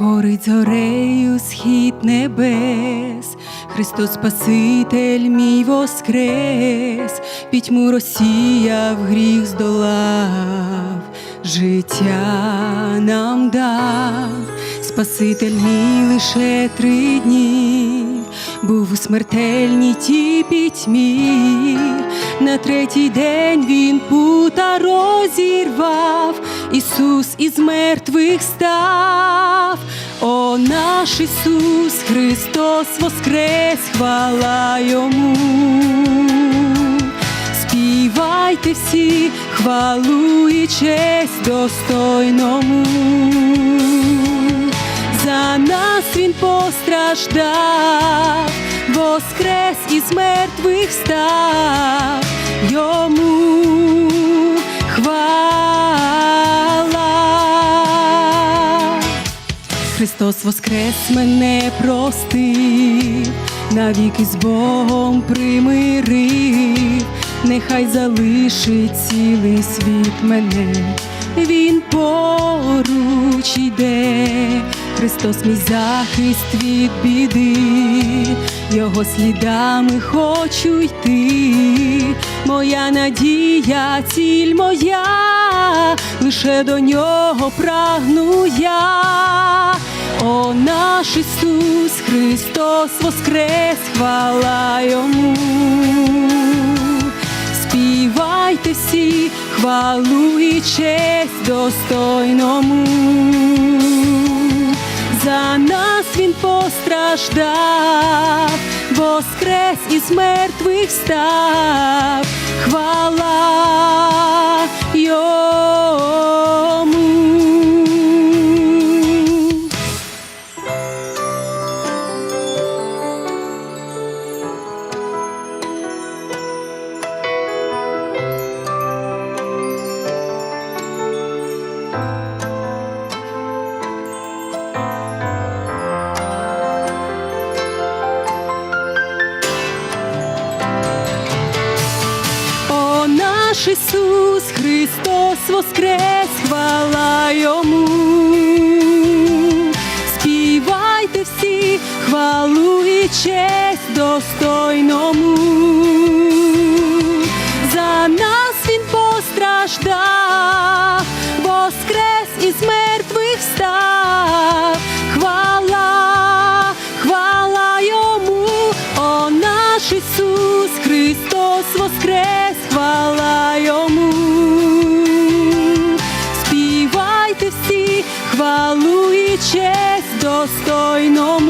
горить зорею схід небес, Христос Спаситель мій воскрес, пітьму розсіяв, гріх здолав, життя нам дав, Спаситель мій лише три дні, був у смертельній тій пітьмі, на третій день він пута розірвав, Ісус із мертвих став, наш Ісус Христос воскрес, хвала йому. Співайте всі хвалу і честь достойному. За нас він постраждав, воскрес із мертвих став, йому Христос воскрес мене простив, навіки з Богом примирив, нехай залишить цілий світ мене, Він поруч іде, Христос мій захист від біди, Його слідами хочу йти, моя надія, ціль моя, лише до нього прагну я. О наш Ісус Христос воскрес, хвала йому. Співайте всі хвалу і честь достойному. За нас він постраждав, воскрес із мертвих став, хвала наш Ісус Христос воскрес, хвала йому. достойному.